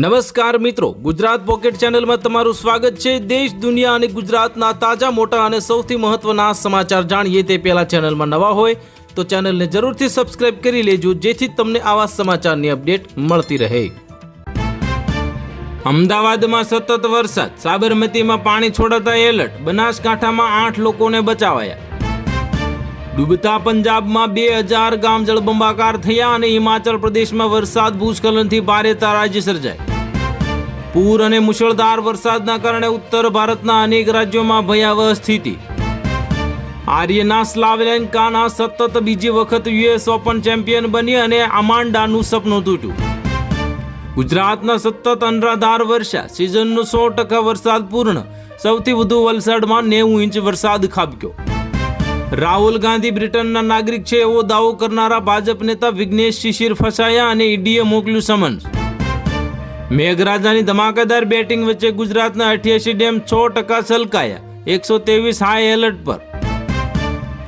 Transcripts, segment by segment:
નમસ્કાર મિત્રો, ગુજરાત પોકેટ ચેનલમાં તમારું સ્વાગત છે. દેશ, દુનિયા અને ગુજરાતના તાજા, મોટા અને સૌથી મહત્વના સમાચાર જાણીએ તે પહેલા ચેનલમાં નવા હોય તો ચેનલને જરૂરથી સબસ્ક્રાઇબ કરી લેજો, જેથી તમને આવા સમાચારની અપડેટ મળતી રહે. અમદાવાદમાં સતત વરસાદ, સાબરમતીમાં પાણી છોડાતા એલર્ટ, બનાસકાંઠામાં આઠ લોકોને બચાવાયા. ડૂબતા પંજાબમાં બે હજાર ગામ જળબંબાકાર થયા અને હિમાચલ પ્રદેશમાં વરસાદ ભૂસ્ખલનથી ભારે તારાજી સર્જાઈ. પૂર અને મુશળધાર વરસાદના કારણે ઉત્તર ભારતના અનેક રાજ્યોમાં ભયાવહ સ્થિતિ. આર્યના સ્લાવલેન્કાના સતત બીજી વખત યુએસ ઓપન ચેમ્પિયન બની અને અમાન્ડાનું સપનું તૂટ્યું. ગુજરાતના સતત અનરાધાર વર્ષા સિઝનનો સો ટકા વરસાદ પૂર્ણ. સૌથી વધુ વલસાડમાં નેવું ઇંચ વરસાદ ખાબક્યો. રાહુલ ગાંધી બ્રિટનના નાગરિક છે એવો દાવો કરનારા ભાજપ નેતા વિઘ્નેશ શિશિર ફસાયા અને ઈડીએ મોકલ્યું સમન્સ. મેઘરાજાની ધમાકેદાર બેટિંગ વચ્ચે ગુજરાતના અઠ્યાસી ડેમ છ ટકા છલકાયા. એકસો ત્રેવીસ હાઈ એલર્ટ પર.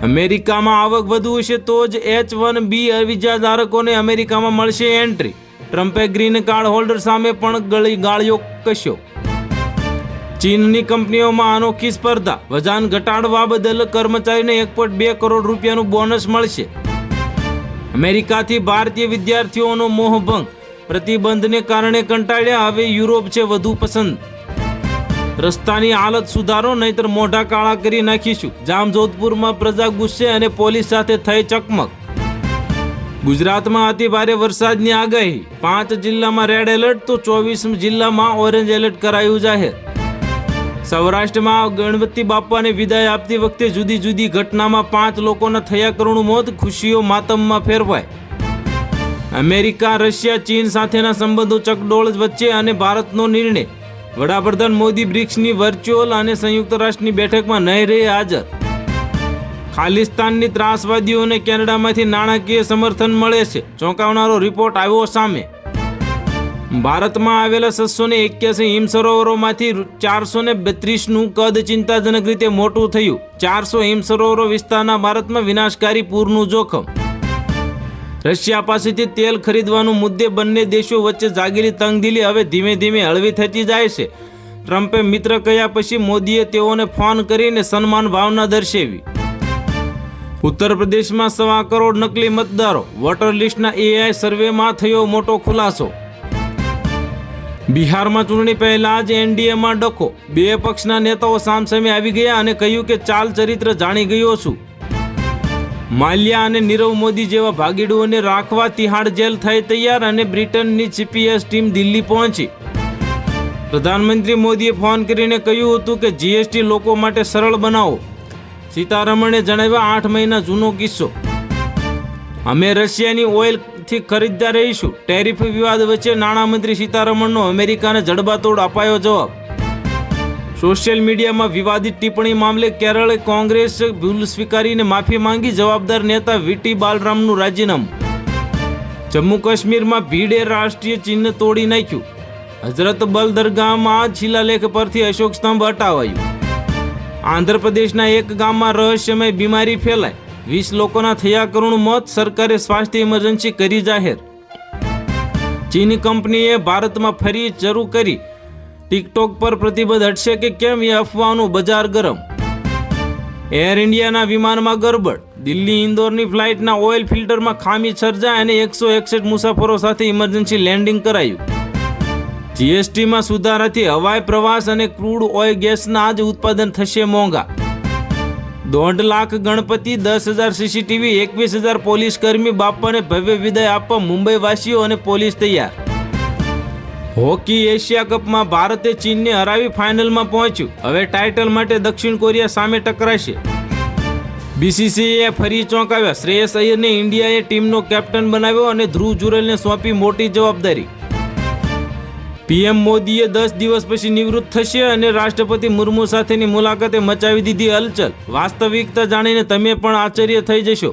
અમેરિકામાં આવક વધુ હશે તો જ એચ વન બી વિઝા ધારકોને અમેરિકામાં મળશે એન્ટ્રી ટ્રમ્પે ગ્રીન કાર્ડ હોલ્ડર સામે પણ ગળી ગાળ્યો કશ્યો ચીનની કંપનીઓમાં અનોખી સ્પર્ધા. વજન ઘટાડવા બદલ કર્મચારીને એક બે કરોડ રૂપિયાનું બોનસ મળશે. અમેરિકાથી ભારતીય વિદ્યાર્થીઓનો મોહભંગ. પ્રતિબંધને કારણે કંટાળ્યા હવે યુરોપ છે વધુ પસંદ. રસ્તાની હાલત સુધારો, નહીતર મોઢા કાળા કરી નાખીશું. જામજોધપુરમાં પ્રજા ગુસ્સે અને પોલીસ સાથે થઈ ચકમક. ગુજરાતમાં અતિ ભારે વરસાદની આગાહી. પાંચ જિલ્લામાં રેડ એલર્ટ તો ચોવીસ જિલ્લામાં ઓરેન્જ એલર્ટ કરાયું જાહેર. સૌરાષ્ટ્રમાં ગણપતિ બાપાને વિદાય આપતી વખતે જુદી જુદી ઘટનામાં પાંચ લોકોના થયા કરુણ મોત, ખુશીઓ માતમમાં ફેરવાય. અમેરિકા, રશિયા, ચીન સાથેના સંબંધો ચકડોળ વચ્ચે અને ભારતનો નિર્ણય. વડાપ્રધાન મોદી બ્રિક્સની વર્ચ્યુઅલ અને સંયુક્ત રાષ્ટ્રની બેઠકમાં નહીં રહે હાજર. ખાલિસ્તાનની ત્રાસવાદીઓને કેનેડામાંથી નાણાકીય સમર્થન મળે છે, ચોંકાવનારો રિપોર્ટ આવ્યો સામે. ભારતમાં આવેલા છસો ને એક્યાસી હિમ સરોવરોમાંથી ચારસો ને બત્રીસનું કદ ચિંતાજનક રીતે મોટું થયું. ચારસો હિમ સરોવરો વિસ્તારના ભારતમાં વિનાશકારી પૂરનું જોખમ. રશિયા પાસેથી તેલ ખરીદવાનું મુદ્દે બંને દેશો વચ્ચે જાગેલી તંગદિલી હવે ધીમે ધીમે હળવી થતી જાય છે. ટ્રમ્પે મિત્ર કહ્યા પછી મોદીએ તેઓને ફોન કરીને સન્માન ભાવના દર્શાવી. ઉત્તર પ્રદેશમાં સવા કરોડ નકલી મતદારો, વોટર લિસ્ટના એઆઈ સર્વેમાં થયો મોટો ખુલાસો. બિહારમાં ચૂંટણી પહેલા જ એનડીએમાં ડખો. બે પક્ષના નેતાઓ સામસામે આવી ગયા અને કહ્યું કે ચાલ ચરિત્ર જાણી ગયો છું. માલ્યા અને નીરવ મોદી જેવા ભાગીડુઓને રાખવા તિહાડ જેલ થઈ તૈયાર અને બ્રિટનની જીપીએસ ટીમ દિલ્હી પહોંચી. પ્રધાનમંત્રી મોદીએ ફોન કરીને કહ્યું હતું કે જીએસટી લોકો માટે સરળ બનાવો. સીતારમણે જણાવ્યા, આઠ મહિના જૂનો કિસ્સો. અમે રશિયાની ઓઇલથી ખરીદદાર રહીશું. ટેરિફ વિવાદ વચ્ચે નાણામંત્રી સીતારમણનો અમેરિકાને જડબાતોડ અપાયો જવાબ. સોશિયલ મીડિયામાં વિવાદિત ટિપ્પણી મામલે કેરળે કોંગ્રેસ ભૂલ સ્વીકારીને માફી માંગી જવાબદાર નેતા વીટી બાલરામનું રાજીનામું. જમ્મુ કાશ્મીરમાં ભીડે રાષ્ટ્રીય ચિહ્ન તોડી નાખ્યું. હજરત બલ દરગાહમાં શિલાલેખ પરથી અશોક સ્તંભ હટાવાયું આંધ્રપ્રદેશના એક ગામમાં રહસ્યમય બીમારી ફેલાય. વીસ લોકોના થયા કરુણ મોત, સરકારે સ્વાસ્થ્ય ઇમરજન્સી કરી જાહેર. ચીની કંપનીએ ભારતમાં ફરી શરૂ કરી ટિકટોક પર પ્રતિબંધ હટશે કે કેમ એ અફવાનું બજાર ગરમ? એર ઇન્ડિયાના વિમાનમાં ગરબડ. દિલ્હી ઇન્દોરની ફ્લાઇટના ઓઇલ ફિલ્ટરમાં ખામી સર્જાય અને એકસો એકસઠ મુસાફરો સાથે ઇમરજન્સી લેન્ડિંગ કરાયું. જીએસટીમાં સુધારાથી હવાઈ પ્રવાસ અને ક્રૂડ ઓઇલ ગેસના જ ઉત્પાદન થશે મોંઘા. દોઢ લાખ ગણપતિ, દસ હજાર સીસીટીવી, એકવીસ હજાર પોલીસ કર્મી બાપાને ભવ્ય વિદાય આપવા મુંબઈવાસીઓ અને પોલીસ તૈયાર. હોકી એશિયા કપમાં ભારતે ચીનને હરાવી ફાઇનલમાં પહોંચ્યું. હવે ટાઇટલ માટે દક્ષિણ કોરિયા સામે ટકરાશે. બીસીસીએ ફરી ચોંકાવ્યા. શ્રેયસ અય્યરને ઇન્ડિયાએ ટીમનો કેપ્ટન બનાવ્યો અને ધ્રુવ જુરેલને સોંપી મોટી જવાબદારી. પીએમ મોદીએ દસ દિવસ પછી નિવૃત્ત થશે અને રાષ્ટ્રપતિ મુર્મુ સાથેની મુલાકાતે મચાવી દીધી હલચલ વાસ્તવિકતા જાણીને તમે પણ આશ્ચર્ય થઈ જશો.